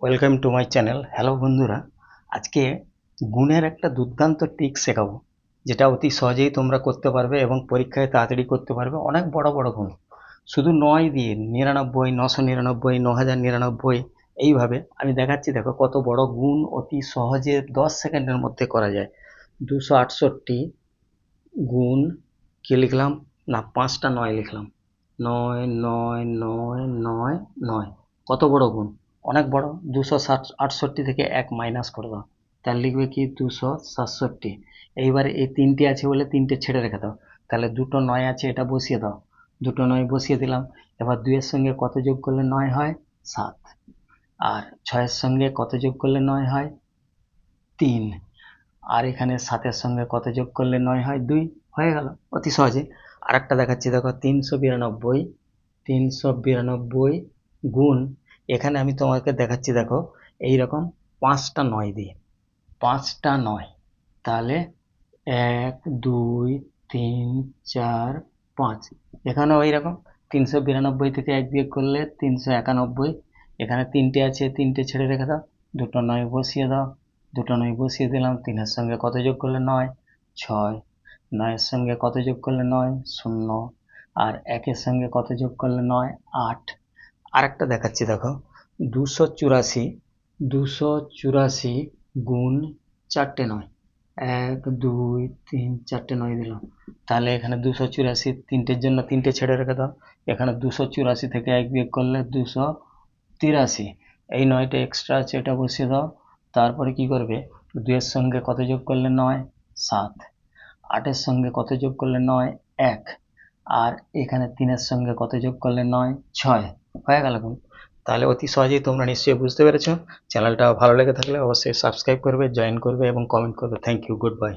Welcome to my channel hello বন্ধুরা। আজকে গুণের একটা দুর্দান্ত ট্রিক শেখাবো, যেটা অতি সহজেই তোমরা করতে পারবে এবং পরীক্ষায় তাড়াতাড়ি করতে পারবে। অনেক বড় বড় গুণ। শুধু নয় দিয়ে, নিরানব্বই, নশো নিরানব্বই ন হাজার নিরানব্বই, এইভাবে আমি দেখাচ্ছি, দেখো কত বড় গুণ অতি সহজে দশ সেকেন্ডের মধ্যে করা যায়। দুশো আটষট্টি গুণ কী লিখলাম? না, পাঁচটা নয় লিখলাম। নয় নয় নয় নয় নয়। কত বড় গুণ? অনেক বড়, দুশো ষাট, আটষট্টি থেকে এক মাইনাস করে দাও। তাহলে লিখবে কি দুশো সাতষট্টি এইবার এই তিনটে আছে বলে তিনটে ছেড়ে রেখে দাও। তাহলে দুটো নয় আছে, এটা বসিয়ে দাও। দুটো নয় বসিয়ে দিলাম। এবার দুইয়ের সঙ্গে কত যোগ করলে নয় হয়? সাত। আর ছয়ের সঙ্গে কত যোগ করলে নয় হয়? তিন। আর এখানে সাতের সঙ্গে কত যোগ করলে নয় হয়? দুই। হয়ে গেল। অতি সহজে। আর একটা দেখাচ্ছি। দেখো, তিনশো বিরানব্বই তিনশো বিরানব্বই গুণ এখানে আমি তোমাকে দেখাচ্ছি, দেখো এই রকম পাঁচটা নয় দিয়ে। পাঁচটা নয়। তাহলে এক, দুই, তিন, চার, পাঁচ। এখানেও ওই রকম তিনশো বিরানব্বই থেকে এক বিয়োগ করলে তিনশো একানব্বই। এখানে তিনটে আছে, তিনটে ছেড়ে রেখে দাও। দুটো নয় বসিয়ে দাও। দুটো নয় বসিয়ে দিলাম, তিনের সঙ্গে কত যোগ করলে নয়? ছয়। নয়ের সঙ্গে কত যোগ করলে নয়? শূন্য। আর একের সঙ্গে কত যোগ করলে নয়? আট। আরেকটা দেখাচ্ছি, দেখো। দুশো চুরাশি দুশো চুরাশি গুণ চারটে নয়। এক, দুই, তিন, চারটে নয় দিলাম তাহলে এখানে দুশো চুরাশি তিনটের জন্য তিনটে ছেড়ে রেখে দাও। এখানে দুশো চুরাশি থেকে এক বিয়োগ করলে দুশো তিরাশি। এই নয়টা এক্সট্রা আছে, এটা বসিয়ে দাও। তারপরে কি করবে? দুইয়ের সঙ্গে কত যোগ করলে নয়? সাত। আটের সঙ্গে কত যোগ করলে নয়? এক। আর এখানে তিনের সঙ্গে কত যোগ করলে নয়? ছয়। হয়ে গেল তাহলে অতি সহজেই তোমরা নিশ্চয়ই বুঝতে পেরেছ। চ্যানেলটা ভালো লেগে থাকলে অবশ্যই সাবস্ক্রাইব করবে জয়েন করবে এবং কমেন্ট করবে। Thank you good bye